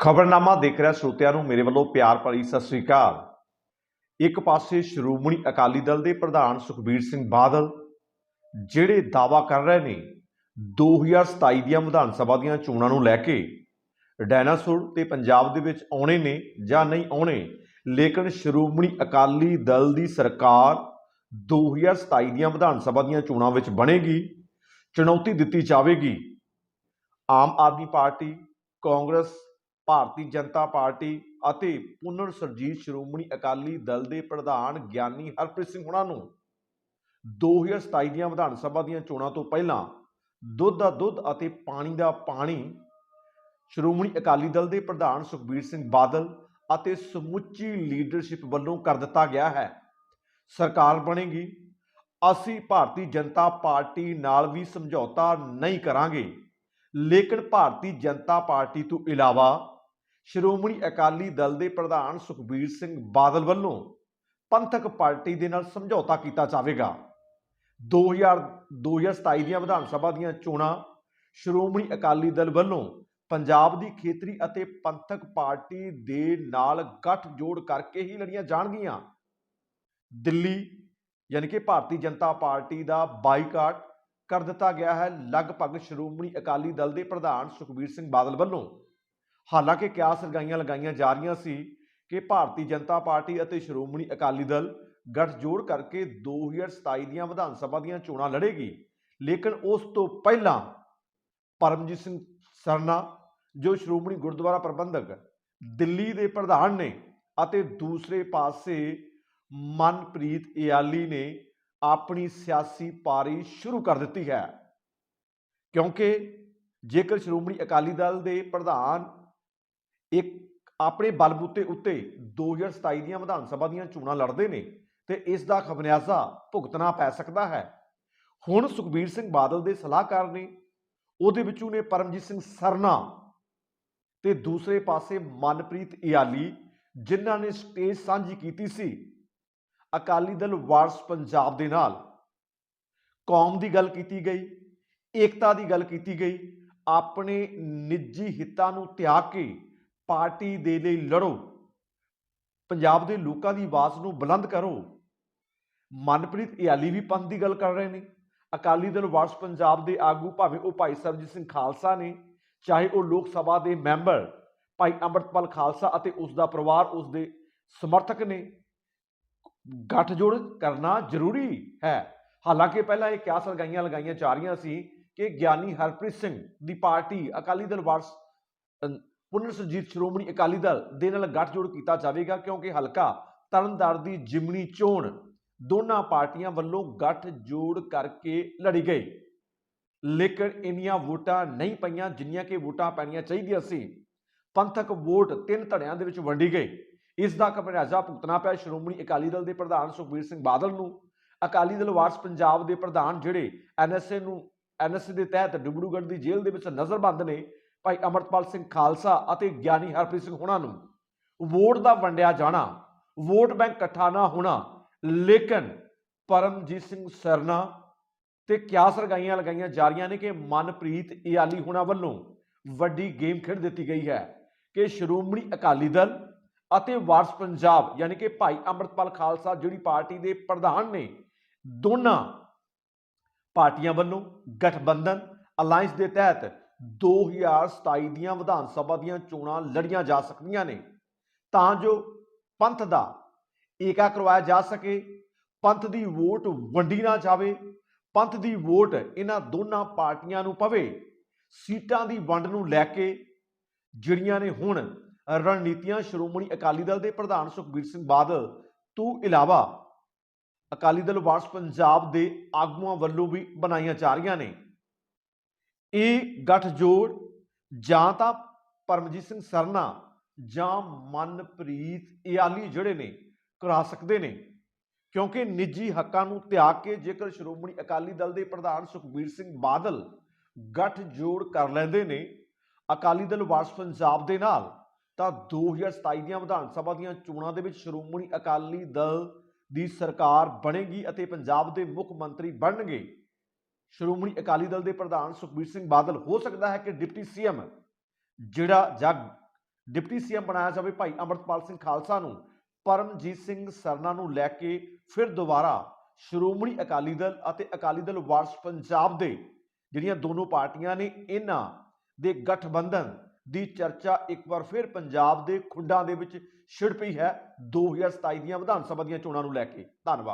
ਖਬਰਨਾਮਾ ਦੇਖ ਰਿਹਾ ਸਰੋਤਿਆਂ ਨੂੰ ਮੇਰੇ ਵੱਲੋਂ ਪਿਆਰ ਭਰੀ ਸਤਿ ਸ੍ਰੀ ਅਕਾਲ। ਇੱਕ ਪਾਸੇ ਸ਼੍ਰੋਮਣੀ ਅਕਾਲੀ ਦਲ ਦੇ ਪ੍ਰਧਾਨ ਸੁਖਬੀਰ ਸਿੰਘ ਬਾਦਲ, ਜਿਹੜੇ ਦਾਵਾ ਕਰ ਰਹੇ ਨੇ 2027 ਦੀਆਂ ਵਿਧਾਨ ਸਭਾ ਦੀਆਂ ਚੋਣਾਂ ਨੂੰ ਲੈ ਕੇ, ਡਾਇਨਾਸੌਰ ਤੇ ਪੰਜਾਬ ਦੇ ਵਿੱਚ ਆਉਣੇ ਨੇ ਜਾਂ ਨਹੀਂ ਆਉਣੇ, ਲੇਕਿਨ ਸ਼੍ਰੋਮਣੀ ਅਕਾਲੀ ਦਲ ਦੀ ਸਰਕਾਰ 2027 ਦੀਆਂ ਵਿਧਾਨ ਸਭਾ ਦੀਆਂ ਚੋਣਾਂ ਵਿੱਚ ਬਣੇਗੀ, ਚੁਣੌਤੀ ਦਿੱਤੀ ਜਾਵੇਗੀ। ਆਮ ਆਦਮੀ ਪਾਰਟੀ, ਕਾਂਗਰਸ ਭਾਰਤੀ ਜਨਤਾ ਪਾਰਟੀ ਅਤੇ ਪੁਨਰ ਸਰਜੀਤ ਸ਼੍ਰੋਮਣੀ ਅਕਾਲੀ ਦਲ ਦੇ ਪ੍ਰਧਾਨ ਗਿਆਨੀ ਹਰਪ੍ਰੀਤ ਸਿੰਘ ਹੁਣਾਂ ਨੂੰ 2027 ਦੀਆਂ ਵਿਧਾਨ ਸਭਾ ਦੀਆਂ ਚੋਣਾਂ ਤੋਂ ਪਹਿਲਾਂ ਦੁੱਧ ਦਾ ਦੁੱਧ ਅਤੇ ਪਾਣੀ ਦਾ ਪਾਣੀ ਸ਼੍ਰੋਮਣੀ ਅਕਾਲੀ ਦਲ ਦੇ ਪ੍ਰਧਾਨ ਸੁਖਬੀਰ ਸਿੰਘ ਬਾਦਲ ਅਤੇ ਸਮੁੱਚੀ ਲੀਡਰਸ਼ਿਪ ਵੱਲੋਂ ਕਰ ਦਿੱਤਾ ਗਿਆ ਹੈ। ਸਰਕਾਰ ਬਣੇਗੀ। ਅਸੀਂ ਭਾਰਤੀ ਜਨਤਾ ਪਾਰਟੀ ਨਾਲ ਵੀ ਸਮਝੌਤਾ ਨਹੀਂ ਕਰਾਂਗੇ। ਲੇਕਿਨ ਭਾਰਤੀ ਜਨਤਾ ਪਾਰਟੀ ਤੋਂ ਇਲਾਵਾ ਸ਼੍ਰੋਮਣੀ ਅਕਾਲੀ ਦਲ ਦੇ ਪ੍ਰਧਾਨ ਸੁਖਬੀਰ ਸਿੰਘ ਬਾਦਲ ਵੱਲੋਂ ਪੰਥਕ ਪਾਰਟੀ ਦੇ ਨਾਲ ਸਮਝੌਤਾ ਕੀਤਾ ਜਾਵੇਗਾ। 2000 2027 ਦੀਆਂ ਵਿਧਾਨ ਸਭਾ ਦੀਆਂ ਚੋਣਾਂ ਸ਼੍ਰੋਮਣੀ ਅਕਾਲੀ ਦਲ ਵੱਲੋਂ ਪੰਜਾਬ ਦੀ ਖੇਤਰੀ ਅਤੇ ਪੰਥਕ ਪਾਰਟੀ ਦੇ ਨਾਲ ਗੱਠ ਜੋੜ ਕਰਕੇ ਹੀ ਲੜੀਆਂ ਜਾਣਗੀਆਂ। ਦਿੱਲੀ, ਯਾਨੀ ਕਿ ਭਾਰਤੀ ਜਨਤਾ ਪਾਰਟੀ ਦਾ ਬਾਈਕਾਟ ਕਰ ਦਿੱਤਾ ਗਿਆ ਹੈ। ਲਗਭਗ ਸ਼੍ਰੋਮਣੀ ਅਕਾਲੀ ਦਲ ਦੇ ਪ੍ਰਧਾਨ ਸੁਖਬੀਰ ਸਿੰਘ ਬਾਦਲ ਵੱਲੋਂ ਹਾਲਾਂਕਿ ਕਿਆਸ ਲਗਾਈਆਂ ਲਗਾਈਆਂ ਜਾ ਰਹੀਆਂ ਸੀ ਕਿ ਭਾਰਤੀ ਜਨਤਾ ਪਾਰਟੀ ਅਤੇ ਸ਼੍ਰੋਮਣੀ ਅਕਾਲੀ ਦਲ ਗੱਠਜੋੜ ਕਰਕੇ 2027 ਦੀਆਂ ਵਿਧਾਨ ਸਭਾ ਦੀਆਂ ਚੋਣਾਂ ਲੜੇਗੀ। ਲੇਕਿਨ ਉਸ ਤੋਂ ਪਹਿਲਾਂ ਪਰਮਜੀਤ ਸਿੰਘ ਸਰਨਾ, ਜੋ ਸ਼੍ਰੋਮਣੀ ਗੁਰਦੁਆਰਾ ਪ੍ਰਬੰਧਕ, ਦਿੱਲੀ ਦੇ ਪ੍ਰਧਾਨ ਨੇ ਅਤੇ ਦੂਸਰੇ ਪਾਸੇ ਮਨਪ੍ਰੀਤ ਇਆਲੀ ਨੇ ਆਪਣੀ ਸਿਆਸੀ ਪਾਰੀ ਸ਼ੁਰੂ ਕਰ ਦਿੱਤੀ ਹੈ। ਕਿਉਂਕਿ ਜੇਕਰ ਸ਼੍ਰੋਮਣੀ ਅਕਾਲੀ ਦਲ ਦੇ ਪ੍ਰਧਾਨ ਇੱਕ ਆਪਣੇ ਬਲਬੂਤੇ ਉੱਤੇ 2027 ਦੀਆਂ ਵਿਧਾਨ ਸਭਾ ਦੀਆਂ ਚੋਣਾਂ ਲੜਦੇ ਨੇ ਤੇ ਇਸ ਦਾ ਖਬਨਿਆਜ਼ਾ ਭੁਗਤਣਾ ਪੈ ਸਕਦਾ ਹੈ। ਹੁਣ ਸੁਖਬੀਰ ਸਿੰਘ ਬਾਦਲ ਦੇ ਸਲਾਹਕਾਰ ਨੇ, ਉਹਦੇ ਵਿੱਚੋਂ ਨੇ ਪਰਮਜੀਤ ਸਿੰਘ ਸਰਨਾ ਤੇ ਦੂਸਰੇ ਪਾਸੇ ਮਨਪ੍ਰੀਤ ਇਆਲੀ, ਜਿਨ੍ਹਾਂ ਨੇ ਸਟੇਜ ਸਾਂਝੀ ਕੀਤੀ ਸੀ ਅਕਾਲੀ ਦਲ ਵਾਰਸ ਪੰਜਾਬ ਦੇ ਨਾਲ। ਕੌਮ ਦੀ ਗੱਲ ਕੀਤੀ ਗਈ, ਏਕਤਾ ਦੀ ਗੱਲ ਕੀਤੀ ਗਈ, ਆਪਣੇ ਨਿੱਜੀ ਹਿੱਤਾਂ ਨੂੰ ਤਿਆਗ ਕੇ ਪਾਰਟੀ ਦੇ ਲਈ ਲੜੋ। ਪੰਜਾਬ ਦੇ ਲੋਕਾਂ ਦੀ ਆਵਾਜ਼ ਨੂੰ ਬੁਲੰਦ ਕਰੋ। ਮਨਪ੍ਰੀਤ ਇਆਲੀ ਵੀ ਪੰਥ ਦੀ ਗੱਲ ਕਰ ਰਹੇ ਨੇ। ਅਕਾਲੀ ਦਲ ਵਾਰਸ ਪੰਜਾਬ ਦੇ ਆਗੂ ਭਾਵੇਂ ਉਹ ਭਾਈ ਸਰਬਜੀਤ ਸਿੰਘ ਖਾਲਸਾ ਨੇ, ਚਾਹੇ ਉਹ ਲੋਕ ਸਭਾ ਦੇ ਮੈਂਬਰ ਭਾਈ ਅੰਮ੍ਰਿਤਪਾਲ ਖਾਲਸਾ ਅਤੇ ਉਸ ਦਾ ਪਰਿਵਾਰ ਉਸ ਦੇ ਸਮਰਥਕ ਨੇ। ਗੱਠਜੋੜ ਕਰਨਾ ਜ਼ਰੂਰੀ ਹੈ। ਹਾਲਾਂਕਿ ਪਹਿਲਾਂ ਇਹ ਕਿਆਸ ਲਗਾਈਆਂ ਲਗਾਈਆਂ ਜਾ ਰਹੀਆਂ ਸੀ ਕਿ ਗਿਆਨੀ ਹਰਪ੍ਰੀਤ ਸਿੰਘ ਦੀ ਪਾਰਟੀ ਅਕਾਲੀ ਦਲ ਵਾਰਸ ਪੁਨਰ ਸੁਰਜੀਤ ਸ਼੍ਰੋਮਣੀ ਅਕਾਲੀ ਦਲ ਦੇ ਨਾਲ ਗੱਠਜੋੜ ਕੀਤਾ ਜਾਵੇਗਾ ਕਿਉਂਕਿ ਹਲਕਾ ਤਰਨਤਾਰਨ ਦੀ ਜਿਮਣੀ ਚੋਣ ਦੋਨਾਂ ਪਾਰਟੀਆਂ ਵੱਲੋਂ ਗੱਠਜੋੜ ਕਰਕੇ ਲੜੀ ਗਈ। ਲੇਕਿਨ ਇੰਨੀਆਂ ਵੋਟਾਂ ਨਹੀਂ ਪਈਆਂ ਜਿੰਨੀਆਂ ਕਿ ਵੋਟਾਂ ਪੈਣੀਆਂ ਚਾਹੀਦੀਆਂ ਸੀ। ਪੰਥਕ ਵੋਟ ਤਿੰਨ ਧੜਿਆਂ ਦੇ ਵਿੱਚ ਵੰਡੀ ਗਈ। ਇਸ ਦਾ ਖਮਿਆਜ਼ਾ ਭੁਗਤਣਾ ਪਿਆ ਸ਼੍ਰੋਮਣੀ ਅਕਾਲੀ ਦਲ ਦੇ ਪ੍ਰਧਾਨ ਸੁਖਬੀਰ ਸਿੰਘ ਬਾਦਲ ਨੂੰ। ਅਕਾਲੀ ਦਲ ਵਾਰਸ ਪੰਜਾਬ ਦੇ ਪ੍ਰਧਾਨ ਜਿਹੜੇ ਐਨਐਸਏ ਨੂੰ, ਐਨਐਸਏ ਦੇ ਤਹਿਤ ਡਿਬੜੂਗੜ੍ਹ ਦੀ ਜੇਲ੍ਹ ਦੇ ਵਿੱਚ ਨਜ਼ਰਬੰਦ ਨੇ ਭਾਈ ਅਮਰਤਪਾਲ ਸਿੰਘ ਖਾਲਸਾ ਅਤੇ ਗਿਆਨੀ ਹਰਪ੍ਰੀਤ ਸਿੰਘ ਹੋਣਾ ਨੂੰ ਵੋਟ ਦਾ ਵੰਡਿਆ ਜਾਣਾ, ਵੋਟ ਬੈਂਕ ਇਕੱਠਾ ਨਾ ਹੋਣਾ, ਲੇਕਿਨ ਪਰਮਜੀਤ ਸਿੰਘ ਸਰਨਾ ਤੇ ਕਿਆ ਸਰਗਾਈਆਂ ਲਗਾਈਆਂ ਜਾ ਰਹੀਆਂ ਨੇ ਕਿ ਮਨਪ੍ਰੀਤ ਇਆਲੀ ਹੋਣਾ ਵੱਲੋਂ ਵੱਡੀ ਗੇਮ ਖੇਡ ਦਿੱਤੀ ਗਈ ਹੈ ਕਿ ਸ਼੍ਰੋਮਣੀ ਅਕਾਲੀ ਦਲ ਅਤੇ ਵਾਰਸ ਪੰਜਾਬ, ਯਾਨੀ ਕਿ ਭਾਈ ਅੰਮ੍ਰਿਤਪਾਲ ਖਾਲਸਾ ਜਿਹੜੀ ਪਾਰਟੀ ਦੇ ਪ੍ਰਧਾਨ ਨੇ, ਦੋਨਾਂ ਪਾਰਟੀਆਂ ਵੱਲੋਂ ਗਠਬੰਧਨ ਅਲਾਈਅੰਸ ਦੇ ਤਹਿਤ 2027 ਦੀਆਂ ਵਿਧਾਨ ਸਭਾ ਦੀਆਂ ਚੋਣਾਂ ਲੜੀਆਂ ਜਾ ਸਕਦੀਆਂ ਨੇ। ਤਾਂ ਜੋ ਪੰਥ ਦਾ ਏਕਾ ਕਰਵਾਇਆ ਜਾ ਸਕੇ, ਪੰਥ ਦੀ ਵੋਟ ਵੰਡੀ ਨਾ ਜਾਵੇ, ਪੰਥ ਦੀ ਵੋਟ ਇਹਨਾਂ ਦੋਨਾਂ ਪਾਰਟੀਆਂ ਨੂੰ ਪਵੇ, ਸੀਟਾਂ ਦੀ ਵੰਡ ਨੂੰ ਲੈ ਕੇ ਜਿਹੜੀਆਂ ਨੇ ਹੁਣ ਰਣਨੀਤੀਆਂ ਸ਼੍ਰੋਮਣੀ ਅਕਾਲੀ ਦਲ ਦੇ ਪ੍ਰਧਾਨ ਸੁਖਬੀਰ ਸਿੰਘ ਬਾਦਲ, ਤੋਂ ਇਲਾਵਾ ਅਕਾਲੀ ਦਲ ਵਾਰਸ ਪੰਜਾਬ ਦੇ ਆਗੂਆਂ ਵੱਲੋਂ ਵੀ ਬਣਾਈਆਂ ਜਾ ਰਹੀਆਂ ਨੇ। ਇਹ ਗੱਠਜੋੜ ਜਾਂ ਤਾਂ ਪਰਮਜੀਤ ਸਿੰਘ ਸਰਨਾ ਜਾਂ ਮਨਪ੍ਰੀਤ ਇਆਲੀ ਜਿਹੜੇ ਨੇ, ਕਰਾ ਸਕਦੇ ਨੇ। ਕਿਉਂਕਿ ਨਿੱਜੀ ਹੱਕਾਂ ਨੂੰ ਤਿਆਗ ਕੇ ਜੇਕਰ ਸ਼੍ਰੋਮਣੀ ਅਕਾਲੀ ਦਲ ਦੇ ਪ੍ਰਧਾਨ ਸੁਖਬੀਰ ਸਿੰਘ ਬਾਦਲ ਗੱਠਜੋੜ ਕਰ ਲੈਂਦੇ ਨੇ ਅਕਾਲੀ ਦਲ ਵਾਰਸ ਪੰਜਾਬ ਦੇ ਨਾਲ, ਤਾਂ 2027 ਦੀਆਂ ਵਿਧਾਨ ਸਭਾ ਦੀਆਂ ਚੋਣਾਂ ਦੇ ਵਿੱਚ ਸ਼੍ਰੋਮਣੀ ਅਕਾਲੀ ਦਲ ਦੀ ਸਰਕਾਰ ਬਣੇਗੀ ਅਤੇ ਪੰਜਾਬ ਦੇ ਮੁੱਖ ਮੰਤਰੀ ਬਣਨਗੇ। ਸ਼੍ਰੋਮਣੀ ਅਕਾਲੀ ਦਲ ਦੇ ਪ੍ਰਧਾਨ ਸੁਖਬੀਰ ਸਿੰਘ ਬਾਦਲ, ਹੋ ਸਕਦਾ ਹੈ ਕਿ ਡਿਪਟੀ ਸੀਐਮ ਜਿਹੜਾ ਜਾਂ ਡਿਪਟੀ ਸੀਐਮ ਬਣਾਇਆ ਜਾਵੇ ਭਾਈ ਅਮਰਤਪਾਲ ਸਿੰਘ ਖਾਲਸਾ ਨੂੰ, ਪਰਮਜੀਤ ਸਿੰਘ ਸਰਨਾ ਨੂੰ ਲੈ ਕੇ ਫਿਰ ਦੁਬਾਰਾ ਸ਼੍ਰੋਮਣੀ ਅਕਾਲੀ ਦਲ ਅਤੇ ਅਕਾਲੀ ਦਲ ਵਾਰਸ ਪੰਜਾਬ ਦੇ ਜਿਹੜੀਆਂ ਦੋਨੋਂ ਪਾਰਟੀਆਂ ਨੇ, ਇਹਨਾਂ ਦੇ ਗਠਬੰਧਨ ਦੀ ਚਰਚਾ ਇੱਕ ਵਾਰ ਫਿਰ ਪੰਜਾਬ ਦੇ ਖੁੰਡਾਂ ਦੇ ਵਿੱਚ ਛਿੜ ਪਈ ਹੈ 2027 ਦੀਆਂ ਵਿਧਾਨ ਸਭਾ ਦੀਆਂ ਚੋਣਾਂ ਨੂੰ ਲੈ ਕੇ। ਧੰਨਵਾਦ।